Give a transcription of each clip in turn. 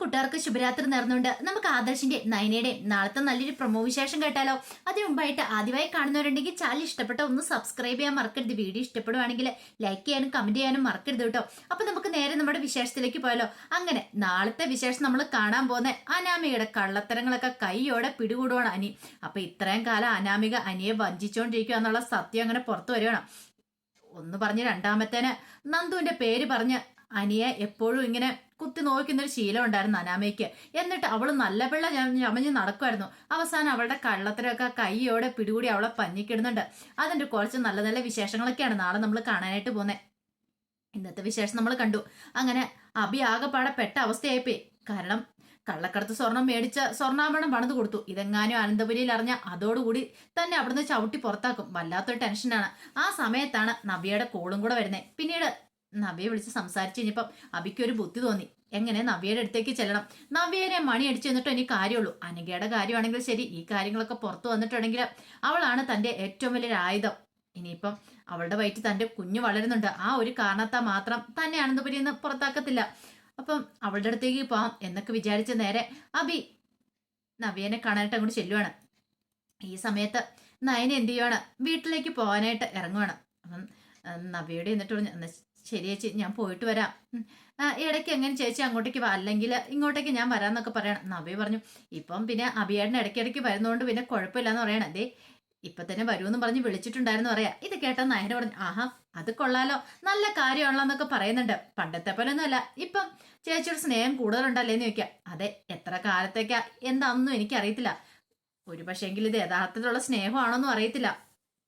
കൂട്ടുകാർക്ക് ശുഭരാത്രി നേർന്നുകൊണ്ട് നമുക്ക് ആദർശിന്റെ നയനയുടെ നാളത്തെ നല്ലൊരു പ്രൊമോ വിശേഷം കേട്ടാലോ? അതിനു മുമ്പായിട്ട് ആദ്യമായി കാണുന്നവരുണ്ടെങ്കിൽ ചാനൽ ഇഷ്ടപ്പെട്ട ഒന്ന് സബ്സ്ക്രൈബ് ചെയ്യാൻ മറക്കരുത്. വീഡിയോ ഇഷ്ടപ്പെടുവാണെങ്കിൽ ലൈക്ക് ചെയ്യാനും കമന്റ് ചെയ്യാനും മറക്കരുത് കേട്ടോ. അപ്പൊ നമുക്ക് നേരെ നമ്മുടെ വിശേഷത്തിലേക്ക് പോയാലോ? അങ്ങനെ നാളത്തെ വിശേഷം നമ്മൾ കാണാൻ പോകുന്ന അനാമികയുടെ കള്ളത്തരങ്ങളൊക്കെ കൈയോടെ പിടികൂടുവാണ് അനി. അപ്പൊ ഇത്രയും കാലം അനാമിക അനിയെ വഞ്ചിച്ചോണ്ടിരിക്കുക എന്നുള്ള സത്യം അങ്ങനെ പുറത്തു വരികയാണ്. ഒന്ന് പറഞ്ഞ് രണ്ടാമത്തേന് നന്ദുവിന്റെ പേര് പറഞ്ഞ് അനിയെ എപ്പോഴും ഇങ്ങനെ കുത്തി നോക്കുന്ന ഒരു ശീലം ഉണ്ടായിരുന്നു അനാമയ്ക്ക്. എന്നിട്ട് അവൾ നല്ല പിള്ള ചമഞ്ഞ് നടക്കുമായിരുന്നു അവസാനം അവളുടെ കള്ളത്തിലൊക്കെ കൈയോടെ പിടികൂടി അവളെ പഞ്ഞിക്കിടുന്നുണ്ട്. അതിന്റെ കുറച്ച് നല്ല നല്ല വിശേഷങ്ങളൊക്കെയാണ് നാളെ നമ്മൾ കാണാനായിട്ട് പോകുന്നത് ഇന്നത്തെ വിശേഷം നമ്മൾ കണ്ടു. അങ്ങനെ അഭി ആകെപ്പാടെ പെട്ട അവസ്ഥയായിപ്പോയി. കാരണം കള്ളക്കടത്ത് സ്വർണം മേടിച്ച സ്വർണാഭരണം പണിത് കൊടുത്തു. ഇതെങ്ങാനും അനന്തപുരിയിൽ അറിഞ്ഞ അതോടുകൂടി തന്നെ അവിടുന്ന് ചവിട്ടി പുറത്താക്കും. വല്ലാത്തൊരു ടെൻഷനാണ്. ആ സമയത്താണ് നബിയുടെ കോളും കൂടെ വരുന്നത് പിന്നീട് നവ്യെ വിളിച്ച് സംസാരിച്ച് കഴിഞ്ഞപ്പം അബിക്ക് ഒരു ബുദ്ധി തോന്നി. എങ്ങനെ നവ്യയുടെ അടുത്തേക്ക് ചെല്ലണം? നവ്യേനെ മണി അടിച്ചു എന്നിട്ട് എനിക്ക് കാര്യമുള്ളൂ. അനഘയുടെ കാര്യമാണെങ്കിൽ ശരി ഈ കാര്യങ്ങളൊക്കെ പുറത്തു വന്നിട്ടുണ്ടെങ്കിൽ അവളാണ് തന്റെ ഏറ്റവും വലിയൊരു ആയുധം ഇനിയിപ്പം അവളുടെ വയറ്റിൽ തന്റെ കുഞ്ഞ് വളരുന്നുണ്ട്. ആ ഒരു കാരണത്താൽ മാത്രം തന്നെ അനന്തപുരി എന്ന് പുറത്താക്കത്തില്ല. അപ്പം അവളുടെ അടുത്തേക്ക് പോവാം എന്നൊക്കെ വിചാരിച്ച നേരെ അബി നവ്യേനെ കാണാനായിട്ട് അങ്ങോട്ട് ചെല്ലുവാണ്. ഈ സമയത്ത് നയന എന്ത് ചെയ്യുവാണ്? വീട്ടിലേക്ക് പോകാനായിട്ട് ഇറങ്ങുവാണ്. അപ്പം നവ്യയുടെ എന്നിട്ട് പറഞ്ഞു "എന്നാ ശരി ചേച്ചി ഞാൻ പോയിട്ട് വരാം. ഇടയ്ക്ക് എങ്ങനെ ചേച്ചി അങ്ങോട്ടേക്ക് വാ അല്ലെങ്കിൽ ഇങ്ങോട്ടേക്ക് ഞാൻ വരാമെന്നൊക്കെ പറയണം. നവ്യ പറഞ്ഞു ഇപ്പം പിന്നെ അഭിയേട്ടൻ ഇടയ്ക്കിടയ്ക്ക് വരുന്നതുകൊണ്ട് പിന്നെ കുഴപ്പമില്ലെന്ന് പറയണം. അതേ ഇപ്പൊ തന്നെ വരുമെന്ന് പറഞ്ഞ് വിളിച്ചിട്ടുണ്ടായിരുന്നു പറയാ. ഇത് കേട്ട നയന പറഞ്ഞു ആഹാ അത് കൊള്ളാലോ. നല്ല കാര്യമാണല്ലോ പറയുന്നുണ്ട്. പണ്ടത്തെ പോലെ ഒന്നുമല്ല ഇപ്പം ചേച്ചിയുടെ സ്നേഹം കൂടുതലുണ്ടല്ലേന്ന് ചോദിക്കാം. അതെ എത്ര കാലത്തേക്കാ? എന്താണെന്നും എനിക്കറിയത്തില്ല. ഒരു പക്ഷേങ്കിൽ ഇത് യഥാർത്ഥത്തിലുള്ള സ്നേഹമാണോന്നും അറിയത്തില്ല.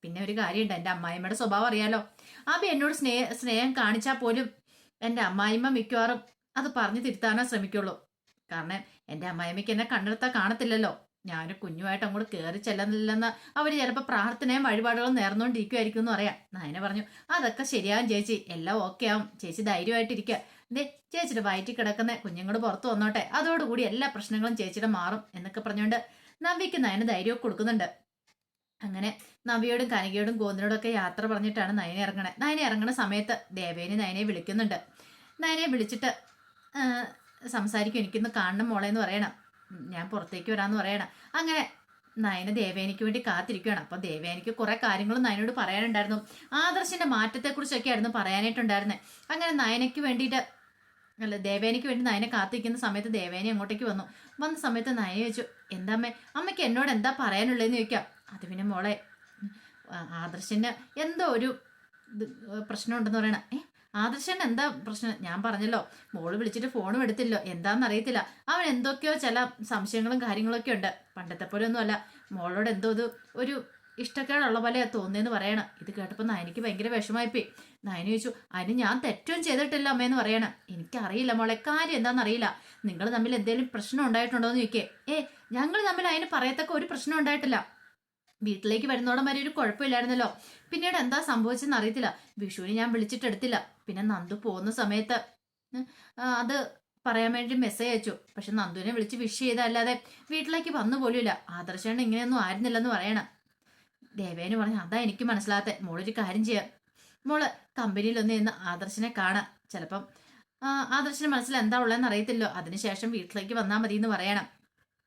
പിന്നെ ഒരു കാര്യമുണ്ട് എന്റെ അമ്മായിമ്മയുടെ സ്വഭാവം അറിയാലോ. അബി എന്നോട് സ്നേഹ സ്നേഹം കാണിച്ചാൽ പോലും എന്റെ അമ്മായിമ്മ മിക്കവാറും അത് പറഞ്ഞു തിരുത്താനേ ശ്രമിക്കുള്ളൂ. കാരണം എന്റെ അമ്മായിമ്മയ്ക്ക് എന്നെ കണ്ടെടുത്താൽ കാണത്തില്ലല്ലോ. ഞാൻ കുഞ്ഞുമായിട്ട് അങ്ങോട്ട് കയറി ചെല്ലുന്നില്ലെന്ന് അവർ ചിലപ്പോൾ പ്രാർത്ഥനയും വഴിപാടുകളും നേർന്നുകൊണ്ടിരിക്കുമായിരിക്കും എന്ന് പറയാം. നയന പറഞ്ഞു അതൊക്കെ ശരിയാവും ചേച്ചി എല്ലാം ഓക്കെ ആവും. ചേച്ചി ധൈര്യമായിട്ടിരിക്കുക. ദേ ചേച്ചിയുടെ വയറ്റിൽ കിടക്കുന്ന കുഞ്ഞുങ്ങൾ പുറത്തു വന്നോട്ടെ. അതോടുകൂടി എല്ലാ പ്രശ്നങ്ങളും ചേച്ചിയുടെ മാറും എന്നൊക്കെ പറഞ്ഞുകൊണ്ട് നവ്യക്ക് നയന ധൈര്യമൊക്കെ കൊടുക്കുന്നുണ്ട്. അങ്ങനെ നവിയോടും കനകയോടും ഗോന്തിനോടും ഒക്കെ യാത്ര പറഞ്ഞിട്ടാണ് നയനെ ഇറങ്ങണേ. നയന ഇറങ്ങണ സമയത്ത് ദേവേനെ നയനെ വിളിക്കുന്നുണ്ട്. നയനെ വിളിച്ചിട്ട് സംസാരിക്കും എനിക്കിന്ന് കാണണം മോളെ എന്ന് പറയണം. ഞാൻ പുറത്തേക്ക് വരാമെന്ന് പറയണം. അങ്ങനെ നയന ദേവേനിക്ക് വേണ്ടി കാത്തിരിക്കുകയാണ് അപ്പം ദേവേനിക്ക് കുറേ കാര്യങ്ങളും നയനോട് പറയാനുണ്ടായിരുന്നു. ആദർശിന്റെ മാറ്റത്തെക്കുറിച്ചൊക്കെ ആയിരുന്നു പറയാനായിട്ടുണ്ടായിരുന്നത് അങ്ങനെ നയനയ്ക്ക് വേണ്ടിയിട്ട് അല്ല ദേവേനിക്ക് വേണ്ടി നയനെ കാത്തിരിക്കുന്ന സമയത്ത് ദേവേനി അങ്ങോട്ടേക്ക് വന്നു. വന്ന സമയത്ത് നയന ചോദിച്ചു എന്താ അമ്മ അമ്മയ്ക്ക് എന്നോട് എന്താ പറയാനുള്ളതെന്ന് ചോദിക്കാം. അത് പിന്നെ മോളെ ആദർശന് എന്തോ ഒരു പ്രശ്നം പ്രശ്നമുണ്ടെന്ന് പറയണ. ഏ ആദർശന് എന്താ പ്രശ്നം? ഞാൻ പറഞ്ഞല്ലോ മോൾ വിളിച്ചിട്ട് ഫോണും എടുത്തില്ലോ. എന്താണെന്ന് അറിയത്തില്ല. അവൻ എന്തൊക്കെയോ ചില സംശയങ്ങളും കാര്യങ്ങളൊക്കെ ഉണ്ട്. പണ്ടത്തെ പോലെ ഒന്നുമല്ല മോളോട് എന്തോ ഇത് ഒരു ഇഷ്ടക്കേടുള്ള പോലെ തോന്നിയെന്ന് പറയണം. ഇത് കേട്ടപ്പോൾ നയനിക്ക് ഭയങ്കര വിഷമായിപ്പോയി നയന ചോദിച്ചു അതിന് ഞാൻ തെറ്റും ചെയ്തിട്ടില്ല അമ്മയെന്ന് പറയണം. എനിക്കറിയില്ല മോളെ കാര്യം എന്താണെന്ന് അറിയില്ല നിങ്ങൾ തമ്മിൽ എന്തെങ്കിലും പ്രശ്നം ഉണ്ടായിട്ടുണ്ടോ എന്ന് ചോദിക്കേ. ഏ ഞങ്ങൾ തമ്മിൽ അതിന് പറയത്തക്ക ഒരു പ്രശ്നം ഉണ്ടായിട്ടില്ല. വീട്ടിലേക്ക് വരുന്നോടം വരെ ഒരു കുഴപ്പമില്ലായിരുന്നല്ലോ. പിന്നീട് എന്താ സംഭവിച്ചെന്ന് അറിയത്തില്ല. വിഷുവിന് ഞാൻ വിളിച്ചിട്ടെടുത്തില്ല പിന്നെ നന്ദു പോകുന്ന സമയത്ത് അത് പറയാൻ വേണ്ടി മെസ്സേജ് അയച്ചു. പക്ഷെ നന്ദുവിനെ വിളിച്ച് വിഷ് ചെയ്തല്ലാതെ വീട്ടിലേക്ക് വന്നു പോലുമില്ല. ആദർശേണ് ഇങ്ങനെയൊന്നും ആയിരുന്നില്ലെന്ന് പറയണം. ദേവേന് പറഞ്ഞു അതാ എനിക്ക് മനസ്സിലാത്ത മോളൊരു കാര്യം ചെയ്യാം. മോൾ കമ്പനിയിലൊന്ന് ഇന്ന് ആദർശനെ കാണാം. ചിലപ്പം ആദർശന് മനസ്സിൽ എന്താ ഉള്ളതെന്ന് അറിയത്തില്ലോ അതിനുശേഷം വീട്ടിലേക്ക് വന്നാൽ മതി എന്ന് പറയണം.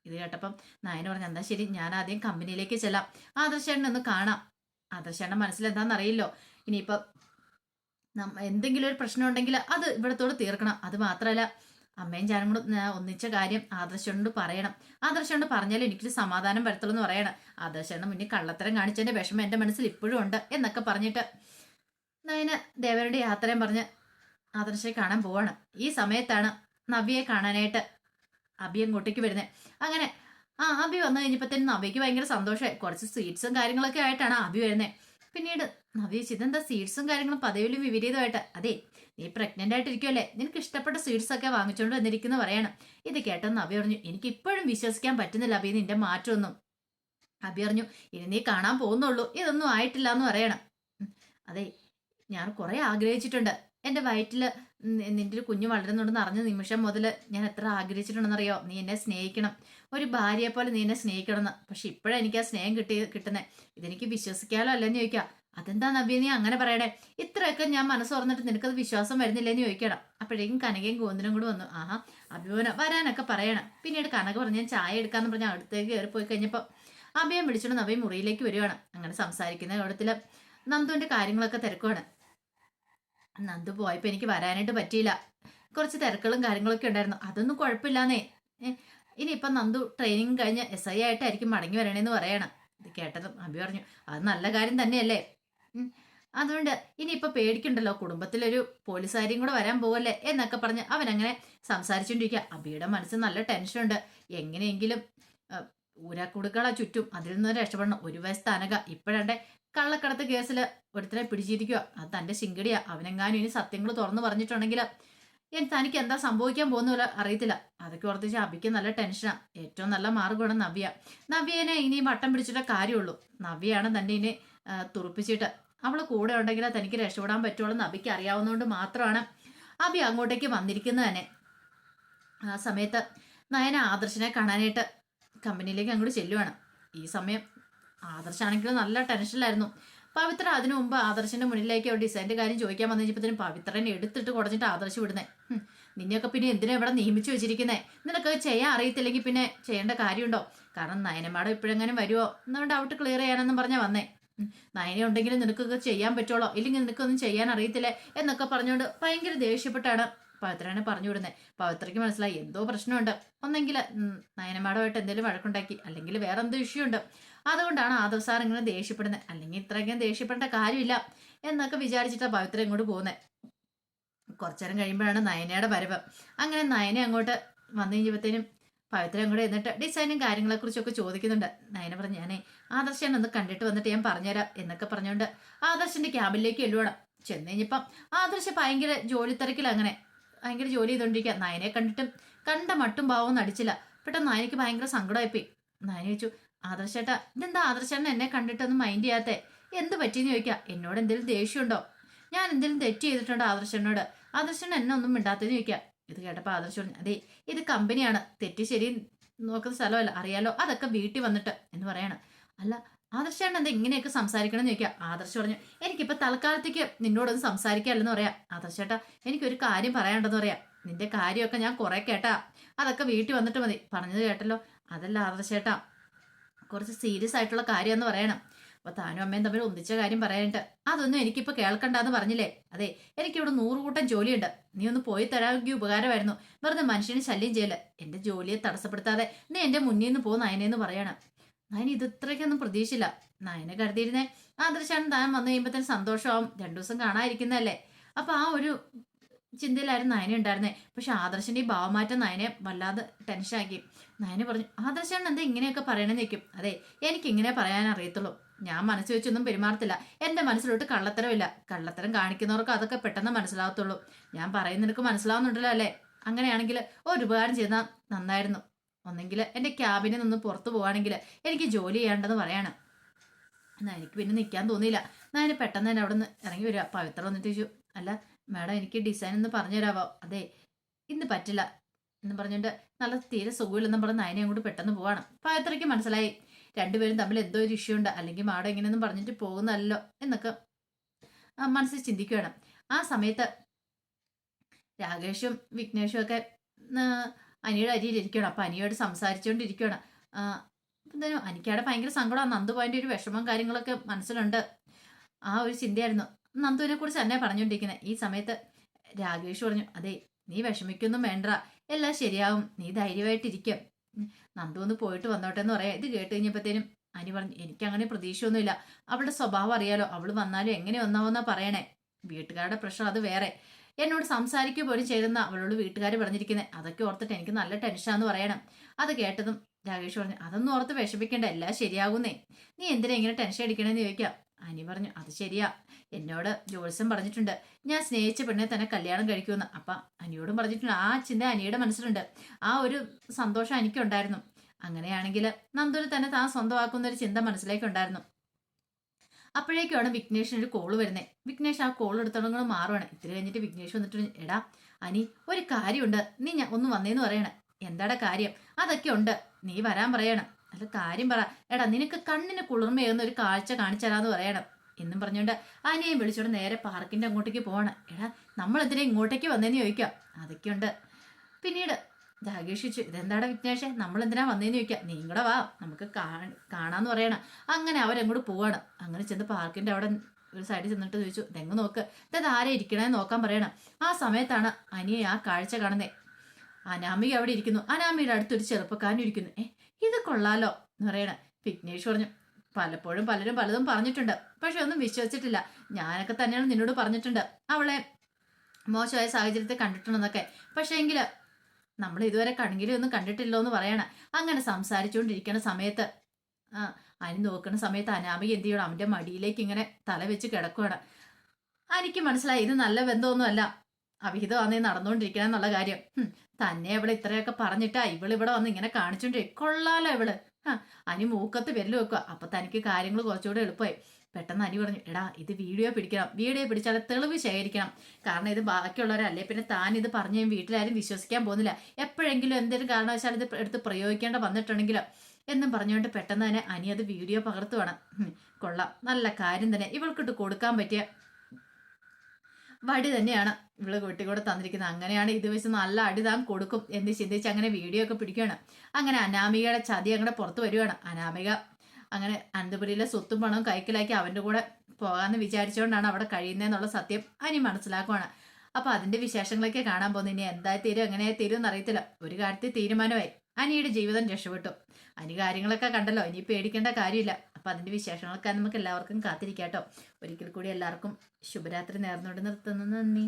ഇത് കേട്ടപ്പം നായന പറഞ്ഞു എന്താ ശരി ഞാൻ ആദ്യം കമ്പനിയിലേക്ക് ചെല്ലാം. ആദർശേണ്ണൻ ഒന്ന് കാണാം. ആദർശേണ്ണൻ മനസ്സിൽ എന്താണെന്ന് അറിയില്ലോ ഇനിയിപ്പം എന്തെങ്കിലും ഒരു പ്രശ്നം ഉണ്ടെങ്കിൽ അത് ഇവിടത്തോട് തീർക്കണം. അത് മാത്രമല്ല അമ്മയും ഞാനും കൂടെ ഒന്നിച്ച കാര്യം ആദർശനോട് പറയണം. ആദർശനോട് പറഞ്ഞാലും എനിക്കൊരു സമാധാനം വരത്തുള്ളൂ എന്ന് പറയണം. ആദർശന്റെ മുന്നിൽ കള്ളത്തരം കാണിച്ചതിന്റെ വിഷമം എന്റെ മനസ്സിൽ ഇപ്പോഴും ഉണ്ട് എന്നൊക്കെ പറഞ്ഞിട്ട് നയന ദേവരുടെ യാത്രയും പറഞ്ഞ് ആദർശയെ കാണാൻ പോവാണ്. ഈ സമയത്താണ് നവ്യയെ കാണാനായിട്ട് അബി അങ്ങോട്ടേക്ക് വരുന്നത് അങ്ങനെ ആ അബി വന്നു കഴിഞ്ഞപ്പോഴത്തേനും നവ്യക്ക് ഭയങ്കര സന്തോഷമായി. കുറച്ച് സ്വീറ്റ്സും കാര്യങ്ങളൊക്കെ ആയിട്ടാണ് അബി വരുന്നത് പിന്നീട് നവ്യ ഇതെന്താ സ്വീറ്റ്സും കാര്യങ്ങളും പതിവിലും വിപരീതമായിട്ട്? അതെ നീ പ്രഗ്നന്റ് ആയിട്ടിരിക്കുമല്ലേ നിനക്ക് ഇഷ്ടപ്പെട്ട സ്വീറ്റ്സ് ഒക്കെ വാങ്ങിച്ചുകൊണ്ട് വന്നിരിക്കുന്നു പറയണം. ഇത് കേട്ട അബി പറഞ്ഞു എനിക്ക് ഇപ്പോഴും വിശ്വസിക്കാൻ പറ്റുന്നില്ല അബി നിന്റെ മാറ്റമൊന്നും. അബി പറഞ്ഞു ഇനി നീ കാണാൻ പോകുന്നുള്ളൂ. ഇതൊന്നും ആയിട്ടില്ല എന്ന് പറയണം അതെ ഞാൻ കുറെ ആഗ്രഹിച്ചിട്ടുണ്ട്. എന്റെ വയറ്റിൽ നിന്റെ ഒരു കുഞ്ഞു വളരുന്നുണ്ടെന്ന് അറിഞ്ഞ നിമിഷം മുതൽ ഞാൻ എത്ര ആഗ്രഹിച്ചിട്ടുണ്ടെന്നറിയോ? നീ എന്നെ സ്നേഹിക്കണം. ഒരു ഭാര്യയെ പോലെ നീ എന്നെ സ്നേഹിക്കണം എന്ന് പക്ഷെ ഇപ്പോഴാണ് എനിക്ക് ആ സ്നേഹം കിട്ടി കിട്ടുന്നത് ഇതെനിക്ക് വിശ്വസിക്കാലോ അല്ലെന്ന് ചോദിക്കാം. അതെന്താ നബി നീ അങ്ങനെ പറയണേ? ഇത്രയൊക്കെ ഞാൻ മനസ്സ് തുറന്നിട്ട് നിനക്കത് വിശ്വാസം വരുന്നില്ലെന്ന് ചോദിക്കണം അപ്പോഴേക്കും കനകയും ഗോന്തിനും കൂടെ വന്നു. ആഹാ അഭിമോന വരാനൊക്കെ പറയണം. പിന്നീട് കനക പറഞ്ഞു ഞാൻ ചായ എടുക്കാന്ന് പറഞ്ഞ് അടുത്തേക്ക് കയറി പോയി കഴിഞ്ഞപ്പോൾ അഭയം വിളിച്ചോണ്ട് നബി മുറിയിലേക്ക് വരുവാണ്. അങ്ങനെ സംസാരിക്കുന്ന കൂടത്തിൽ നന്ദുവിന്റെ കാര്യങ്ങളൊക്കെ തിരക്കുവാണ്. നന്ദു പോയപ്പോൾ എനിക്ക് വരാനായിട്ട് പറ്റിയില്ല. കുറച്ച് തിരക്കുകളും കാര്യങ്ങളൊക്കെ ഉണ്ടായിരുന്നു. അതൊന്നും കുഴപ്പമില്ലാന്നേ. ഇനി ഇനിയിപ്പം നന്ദു ട്രെയിനിങ് കഴിഞ്ഞ് എസ് ഐ ആയിട്ടായിരിക്കും മടങ്ങി വരണേന്ന് പറയണം. ഇത് കേട്ടതും അഭി പറഞ്ഞു അത് നല്ല കാര്യം തന്നെയല്ലേ. അതുകൊണ്ട് ഇനിയിപ്പോൾ പേടിക്കണ്ടല്ലോ കുടുംബത്തിലൊരു പോലീസുകാരിയും കൂടെ വരാൻ പോവല്ലേ എന്നൊക്കെ പറഞ്ഞ് അങ്ങനെ സംസാരിച്ചുകൊണ്ടിരിക്കുക അബിയുടെ മനസ്സിൽ നല്ല ടെൻഷനുണ്ട് എങ്ങനെയെങ്കിലും ഊരാക്കുടുക്കള ചുറ്റും അതിൽ നിന്ന് രക്ഷപ്പെടണം. ഒരു വയസ്സ് തനക. ഇപ്പോഴണ്ടേ കള്ളക്കടത്ത് കേസിൽ ഒരുത്തരെ പിടിച്ചിരിക്കുക അത് തന്റെ ശിങ്കടിയാ. അവനെങ്ങാനും ഇനി സത്യങ്ങൾ തുറന്നു പറഞ്ഞിട്ടുണ്ടെങ്കിൽ തനിക്ക് എന്താ സംഭവിക്കാൻ പോകുന്നില്ല അറിയത്തില്ല. അതൊക്കെ ഓർത്തിച്ച് അബിക്ക് നല്ല ടെൻഷനാ. ഏറ്റവും നല്ല മാർഗമാണ് നവ്യ. നവ്യേനെ ഇനി വട്ടം പിടിച്ചിട്ടേ കാര്യമുള്ളൂ. നവ്യയാണ് തന്നെ ഇനി തുറപ്പിച്ചിട്ട്. അവൾ കൂടെ ഉണ്ടെങ്കിൽ തനിക്ക് രക്ഷപ്പെടാൻ പറ്റുള്ളൂ എന്ന് അബിക്ക് അറിയാവുന്നതുകൊണ്ട് മാത്രമാണ് അബി അങ്ങോട്ടേക്ക് വന്നിരിക്കുന്നത് തന്നെ. ആ സമയത്ത് നയന ആദർശനെ കാണാനായിട്ട് കമ്പനിയിലേക്ക് അങ്ങോട്ട് ചെല്ലുവാണ്. ഈ സമയം ആദർശാണെങ്കിലും നല്ല ടെൻഷനിലായിരുന്നു. പവിത്ര അതിനു മുമ്പ് ആദർശന്റെ മുന്നിലേക്ക് ഒരു ഡിസൈന്റെ കാര്യം ചോദിക്കാൻ വന്നു കഴിഞ്ഞപ്പോഴത്തേനും പവിത്രനെ എടുത്തിട്ട് കുടഞ്ഞിട്ട് ആദർശ് വിടുന്നേ. നിന്നെയൊക്കെ പിന്നെ എന്തിനാ ഇവിടെ നിയമിച്ചു വെച്ചിരിക്കുന്നേ? നിനക്ക് ചെയ്യാൻ അറിയത്തില്ലെങ്കിൽ പിന്നെ ചെയ്യേണ്ട കാര്യമുണ്ടോ? കാരണം നയനമാടം ഇപ്പോഴെങ്ങനെ വരുമോ എന്നുകൊണ്ട് ഡൗട്ട് ക്ലിയർ ചെയ്യാനെന്നും പറഞ്ഞാൽ വന്നേ. നയന ഉണ്ടെങ്കിലും നിനക്കൊക്കെ ചെയ്യാൻ പറ്റുള്ളോ ഇല്ലെങ്കിൽ നിനക്കൊന്നും ചെയ്യാൻ അറിയത്തില്ലേ? എന്നൊക്കെ പറഞ്ഞുകൊണ്ട് ഭയങ്കര ദേഷ്യപ്പെട്ടാണ്. പവിത്രനെ പറഞ്ഞു വിടുന്നത് പവിത്രയ്ക്ക് മനസ്സിലായി എന്തോ പ്രശ്നമുണ്ട്. ഒന്നെങ്കിൽ നയനമാടമായിട്ട് എന്തെങ്കിലും വഴക്കുണ്ടാക്കി അല്ലെങ്കിൽ വേറെ എന്തോ ഇഷ്യൂ ഉണ്ട്. അതുകൊണ്ടാണ് ആദവ് സാർ ഇങ്ങനെ ദേഷ്യപ്പെടുന്നത്. അല്ലെങ്കിൽ ഇത്രയ്ക്കും ദേഷ്യപ്പെടേണ്ട കാര്യമില്ല എന്നൊക്കെ വിചാരിച്ചിട്ടാണ് പവിത്ര ഇങ്ങോട്ട് പോകുന്നത് കുറച്ചേരം കഴിയുമ്പോഴാണ് നയനയുടെ വരവ്. അങ്ങനെ നയനെ അങ്ങോട്ട് വന്നു കഴിഞ്ഞപ്പോഴത്തേനും പവിത്ര അങ്ങോട്ട് എന്നിട്ട് ഡിസൈനും കാര്യങ്ങളെക്കുറിച്ചൊക്കെ ചോദിക്കുന്നുണ്ട്. നയന പറഞ്ഞു ഞാനേ ആദർശനെ ഒന്ന് കണ്ടിട്ട് വന്നിട്ട് ഞാൻ പറഞ്ഞുതരാം എന്നൊക്കെ പറഞ്ഞുകൊണ്ട് ആദർശന്റെ ക്യാബിലേക്ക് എല്ലുവണം ചെന്ന് കഴിഞ്ഞപ്പം ആദർശ ഭയങ്കര ജോലി തിരക്കിൽ അങ്ങനെ ഭയങ്കര ജോലി ചെയ്തോണ്ടിരിക്കുക നയനെ കണ്ടിട്ടും കണ്ട മട്ടും ഭാവവും നടിച്ചില്ല. പെട്ടെന്ന് നയനയ്ക്ക് ഭയങ്കര സങ്കടമായിപ്പോയി. നയന ചോദിച്ചു ആദർശേട്ടാ ഇതെന്താ ആദർശേട്ടൻ എന്നെ കണ്ടിട്ടൊന്നും മൈൻഡ് ചെയ്യാത്തെ? എന്ത് പറ്റിയെന്ന് ചോദിക്കുക എന്നോട് എന്തെങ്കിലും ദേഷ്യമുണ്ടോ? ഞാൻ എന്തെങ്കിലും തെറ്റ് ചെയ്തിട്ടുണ്ടോ ആദർശനോട് ആദർശൻ എന്നെ ഒന്നും മിണ്ടാത്തതെന്ന് ചോദിക്കുക ഇത് കേട്ടപ്പോൾ ആദർശ് പറഞ്ഞു അതെ ഇത് കമ്പനിയാണ് തെറ്റ് ശരി നോക്കുന്ന സ്ഥലമല്ല. അറിയാലോ അതൊക്കെ വീട്ടിൽ വന്നിട്ട്. എന്ന് പറയണം. അല്ല ആദർശാണ് എന്താ ഇങ്ങനെയൊക്കെ സംസാരിക്കണം എന്ന് ചോദിക്കുക ആദർശ് പറഞ്ഞു എനിക്കിപ്പോൾ തൽക്കാലത്തേക്ക് നിന്നോടൊന്നും സംസാരിക്കാമല്ലെന്ന് പറയാം. ആദർശേട്ടാ എനിക്കൊരു കാര്യം പറയാനുണ്ടെന്ന് പറയാം. നിന്റെ കാര്യമൊക്കെ ഞാൻ കുറെ കേട്ടാ. അതൊക്കെ വീട്ടിൽ വന്നിട്ട് മതി. പറഞ്ഞത് കേട്ടല്ലോ. അതല്ല ആദർശേട്ടാ കുറച്ച് സീരിയസ് ആയിട്ടുള്ള കാര്യം കാര്യമെന്ന് പറയണം. അപ്പൊ താനും അമ്മയും തമ്മിൽ ഒന്നിച്ച കാര്യം പറയാനുണ്ട്. അതൊന്നും എനിക്കിപ്പോ കേൾക്കണ്ടെന്ന് പറഞ്ഞില്ലേ? അതെ എനിക്കിവിടെ നൂറുകൂട്ടം ജോലിയുണ്ട്. നീ ഒന്ന് പോയി തരാമെങ്കിൽ ഉപകാരമായിരുന്നു. വെറുതെ മനുഷ്യനെ ശല്യം ചെയ്യൽ എന്റെ ജോലിയെ തടസ്സപ്പെടുത്താതെ നീ എന്റെ മുന്നിൽ നിന്ന് പോകുന്ന അയനെന്ന് പറയണം. നയന ഇത് ഇത്രയ്ക്കൊന്നും പ്രതീക്ഷിച്ചില്ല നയനെ കരുതിയിരുന്നേ ആദർശാണ് താൻ വന്നു കഴിയുമ്പോഴത്തേന് സന്തോഷമാവും. രണ്ടു ദിവസം കാണാതിരിക്കുന്നതല്ലേ. അപ്പൊ ആ ഒരു ചിന്തയിലായിരുന്നു നയന ഉണ്ടായിരുന്നേ. പക്ഷെ ആദർശന്റെ ഈ ഭാവമാറ്റം നയനെ വല്ലാതെ ടെൻഷനാക്കി. നയന പറഞ്ഞു ആദർശാണ് എന്താ ഇങ്ങനെയൊക്കെ പറയണമെന്ന് നിൽക്കും അതെ എനിക്ക് ഇങ്ങനെ പറയാൻ അറിയത്തുള്ളൂ. ഞാൻ മനസ്സ് വെച്ചൊന്നും പെരുമാറത്തില്ല. എന്റെ മനസ്സിലോട്ട് കള്ളത്തരമില്ല. കള്ളത്തരം കാണിക്കുന്നവർക്ക് അതൊക്കെ പെട്ടെന്ന് മനസ്സിലാവത്തുള്ളൂ. ഞാൻ പറയുന്നതിനക്ക് മനസ്സിലാവുന്നുണ്ടല്ലോ അല്ലേ? അങ്ങനെയാണെങ്കിൽ ഒരുപകാരം ചെയ്താൽ നന്നായിരുന്നു. ഒന്നെങ്കിൽ എന്റെ ക്യാബിനിൽ നിന്ന് പുറത്ത് പോവാണെങ്കിൽ എനിക്ക് ജോലി ചെയ്യേണ്ടെന്ന് പറയണം. എന്നാൽ എനിക്ക് പിന്നെ നിൽക്കാൻ തോന്നിയില്ല. എന്നാൽ അതിന് പെട്ടെന്ന് തന്നെ അവിടെ നിന്ന് ഇറങ്ങി വരിക പവിത്ര വന്നിട്ട് ചോദിച്ചു അല്ല മാഡം എനിക്ക് ഡിസൈൻ ഒന്ന് പറഞ്ഞു തരാമോ അതെ ഇന്ന് പറ്റില്ല. എന്ന് പറഞ്ഞുകൊണ്ട് നല്ല തീരെ സുഖമില്ലെന്നും പറഞ്ഞ് നയനെ അങ്ങോട്ട് പെട്ടെന്ന് പോവാണ്. പവിത്രയ്ക്ക് മനസ്സിലായി. രണ്ടുപേരും തമ്മിൽ എന്തോ ഒരു ഇഷ്യൂ ഉണ്ട്. അല്ലെങ്കിൽ മാഡം ഇങ്ങനെയൊന്നും പറഞ്ഞിട്ട് പോകുന്നല്ലോ എന്നൊക്കെ മനസ്സിൽ ചിന്തിക്കുകയാണ് ആ സമയത്ത് രാകേഷും വിഘ്നേഷും ഒക്കെ അനിയുടെ അരിയിൽ ഇരിക്കണം. അപ്പൊ അനിയോട് സംസാരിച്ചുകൊണ്ടിരിക്കുകയാണ് എന്തായാലും അനിക്കവിടെ ഭയങ്കര സങ്കടമാണ്. നന്ദു പോയതിന്റെ ഒരു വിഷമം കാര്യങ്ങളൊക്കെ മനസ്സിലുണ്ട്. ആ ഒരു ചിന്തയായിരുന്നു. നന്ദുവിനെ കുറിച്ച് തന്നെ പറഞ്ഞുകൊണ്ടിരിക്കുന്നത് ഈ സമയത്ത് രാകേഷ് പറഞ്ഞു അതെ നീ വിഷമിക്കൊന്നും വേണ്ട. എല്ലാം ശരിയാവും. നീ ധൈര്യമായിട്ടിരിക്കും. നന്ദു ഒന്ന് പോയിട്ട് വന്നോട്ടെ എന്ന് പറയാം. ഇത് കേട്ട് കഴിഞ്ഞപ്പോഴത്തേനും അനി പറഞ്ഞു എനിക്കങ്ങനെ പ്രതീക്ഷയൊന്നുമില്ല. അവളുടെ സ്വഭാവം അറിയാലോ. അവൾ വന്നാലും എങ്ങനെ വന്നാവെന്നാ പറയണേ. വീട്ടുകാരുടെ പ്രശ്നം അത് വേറെ. എന്നോട് സംസാരിക്കുക പോലും ചെയ്തെന്ന അവളോട് വീട്ടുകാർ പറഞ്ഞിരിക്കുന്നത് അതൊക്കെ ഓർത്തിട്ട് എനിക്ക് നല്ല ടെൻഷനാന്ന് പറയണം. അത് കേട്ടതും രാകേഷ് പറഞ്ഞു അതൊന്നും ഓർത്ത് വിഷമിക്കേണ്ട എല്ലാം ശരിയാകുന്നേ. നീ എന്തിനാ ഇങ്ങനെ ടെൻഷൻ അടിക്കണമെന്ന് ചോദിക്കാം. അനി പറഞ്ഞു അത് ശരിയാ. എന്നോട് ജോത്സ്യം പറഞ്ഞിട്ടുണ്ട്. ഞാൻ സ്നേഹിച്ച പെണ്ണെ തന്നെ കല്യാണം കഴിക്കുമെന്ന്. അപ്പൊ അനിയോടും പറഞ്ഞിട്ടുണ്ട് ആ ചിന്ത അനിയുടെ മനസ്സിലുണ്ട്. ആ ഒരു സന്തോഷം എനിക്കുണ്ടായിരുന്നു. അങ്ങനെയാണെങ്കിൽ നന്ദുവിന് തന്നെ താൻ സ്വന്തമാക്കുന്ന ഒരു ചിന്ത മനസ്സിലേക്കുണ്ടായിരുന്നു. അപ്പോഴേക്കാണ് വിഘ്നേഷിന് ഒരു കോൾ വരുന്നത് വിഘ്നേഷ് ആ കോൾ എടുത്തോണ്ട് മാറുവാണ്. ഇത്തിരി കഴിഞ്ഞിട്ട് വിഘ്നേഷ് വന്നിട്ട് എടാ അനി ഒരു കാര്യമുണ്ട്. നീ ഞാൻ ഒന്ന് വന്നേന്ന് പറയണ. എന്താടാ കാര്യം? അതൊക്കെ ഉണ്ട്. നീ വരാൻ പറയണം. അല്ല കാര്യം പറ. എടാ നിനക്ക് കണ്ണിന് കുളിർമയേകുന്ന ഒരു കാഴ്ച കാണിച്ചു തരാന്ന് പറയണം. എന്നും പറഞ്ഞുകൊണ്ട് അനിയേയും വിളിച്ചോണ്ട് നേരെ പാർക്കിന്റെ അങ്ങോട്ടേക്ക് പോവാണ്. എടാ നമ്മൾ എന്തിനാ ഇങ്ങോട്ടേക്ക് വന്നേന്ന് ചോദിക്കാം? അതൊക്കെയുണ്ട് പിന്നീട് ജാഗേഷിച്ചു ഇതെന്താടാ വിഘ്നേഷേ? നമ്മൾ എന്തിനാ വന്നേന്ന് ചോദിക്കാം? നിങ്ങളുടെ വാ. നമുക്ക് കാണാന്ന് പറയണം. അങ്ങനെ അവരങ്ങോട്ട് പോവാണ്. അങ്ങനെ ചെന്ന് പാർക്കിന്റെ അവിടെ ഒരു സൈഡിൽ ചെന്നിട്ട് ചോദിച്ചു ഇതെങ്ങ് നോക്ക്. ഇതെന്താ ആരെ ഇരിക്കണേന്ന് നോക്കാൻ പറയണം. ആ സമയത്താണ് അനിയെ ആ കാഴ്ച കാണുന്നേ. അനാമിക അവിടെ ഇരിക്കുന്നു. അനാമിയുടെ അടുത്തൊരു ചെറുപ്പക്കാരൻ ഇരിക്കുന്നു. ഏ ഇത് കൊള്ളാലോ എന്ന് പറയണ. വിഘ്നേഷ് പറഞ്ഞു പലപ്പോഴും പലരും പലതും പറഞ്ഞിട്ടുണ്ട്. പക്ഷെ ഒന്നും വിശ്വസിച്ചിട്ടില്ല. ഞാനൊക്കെ തന്നെയാണ് നിന്നോട് പറഞ്ഞിട്ടുണ്ട്. അവളെ മോശമായ സാഹചര്യത്തെ കണ്ടിട്ടുണ്ടെന്നൊക്കെ. പക്ഷേ എങ്കിൽ നമ്മൾ ഇതുവരെ കണെങ്കിലും ഒന്നും കണ്ടിട്ടില്ലോ എന്ന് പറയണ. അങ്ങനെ സംസാരിച്ചുകൊണ്ടിരിക്കുന്ന സമയത്ത് ആ അനി നോക്കുന്ന സമയത്ത് അനാമിക എന്ത് ചെയ്യണം? അവന്റെ മടിയിലേക്ക് ഇങ്ങനെ തല വെച്ച് കിടക്കുകയാണ് എനിക്ക് മനസ്സിലായി ഇത് നല്ല ബന്ധമൊന്നുമല്ല. അവിഹിതമാന്നേ നടന്നുകൊണ്ടിരിക്കണം എന്നുള്ള കാര്യം. തന്നെ ഇവിടെ ഇത്രയൊക്കെ പറഞ്ഞിട്ടാ ഇവളിവിടെ വന്ന് ഇങ്ങനെ കാണിച്ചോണ്ടിരിക്കൊള്ളാലോ ഇവൾ. ആ അനി മൂക്കത്ത് വെല്ലു വെക്കുക അപ്പൊ തനിക്ക് കാര്യങ്ങൾ കുറച്ചുകൂടെ എളുപ്പമായി. പെട്ടെന്ന് അനി പറഞ്ഞു എടാ ഇത് വീഡിയോ പിടിക്കണം. വീഡിയോ പിടിച്ചാൽ തെളിവ് ശേഖരിക്കണം. കാരണം ഇത് ബാക്കിയുള്ളവരല്ലേ? പിന്നെ താൻ ഇത് പറഞ്ഞു വീട്ടിലാരും വിശ്വസിക്കാൻ പോകുന്നില്ല. എപ്പോഴെങ്കിലും എന്തെങ്കിലും കാരണവശാൽ ഇത് എടുത്ത് പ്രയോഗിക്കേണ്ട വന്നിട്ടുണ്ടെങ്കിലോ? എന്നും പറഞ്ഞുകൊണ്ട് പെട്ടെന്ന് തന്നെ അനി അത് വീഡിയോ പകർത്തുവാണ് കൊള്ളാം. നല്ല കാര്യം തന്നെ. ഇവൾക്കിട്ട് കൊടുക്കാൻ പറ്റിയ വടി തന്നെയാണ് ഇവൾ കുട്ടികൂടെ തന്നിരിക്കുന്നത്. അങ്ങനെയാണ് ഇത് വെച്ച് നല്ല അടി താൻ കൊടുക്കും എന്ന് ചിന്തിച്ച് അങ്ങനെ വീഡിയോ ഒക്കെ പിടിക്കുകയാണ് അങ്ങനെ അനാമികയുടെ ചതി അങ്ങനെ പുറത്ത് വരുവാണ്. അനാമിക അങ്ങനെ അനന്തപുരിയിലെ സ്വത്തും പണവും കൈക്കലാക്കി അവന്റെ കൂടെ പോകാമെന്ന് വിചാരിച്ചുകൊണ്ടാണ് അവിടെ കഴിയുന്നതെന്നുള്ള സത്യം അനി മനസ്സിലാക്കുവാണ്. അപ്പൊ അതിന്റെ വിശേഷങ്ങളൊക്കെ കാണാൻ പോകുന്നു. ഇനി എന്തായി തീരും എങ്ങനെ തീരും എന്നറിയത്തില്ല. ഒരു കാര്യത്തിൽ തീരുമാനമായി. അനിയുടെ ജീവിതം രക്ഷപ്പെട്ടു. അനി കാര്യങ്ങളൊക്കെ കണ്ടല്ലോ. ഇനി പേടിക്കേണ്ട കാര്യമില്ല. അപ്പൊ അതിന്റെ വിശേഷങ്ങളൊക്കെ നമുക്ക് എല്ലാവർക്കും കാത്തിരിക്കാട്ടോ. ഒരിക്കൽ കൂടി എല്ലാവർക്കും ശുഭരാത്രി നേർന്നുകൊണ്ട് നിർത്തുന്നു. നന്ദി.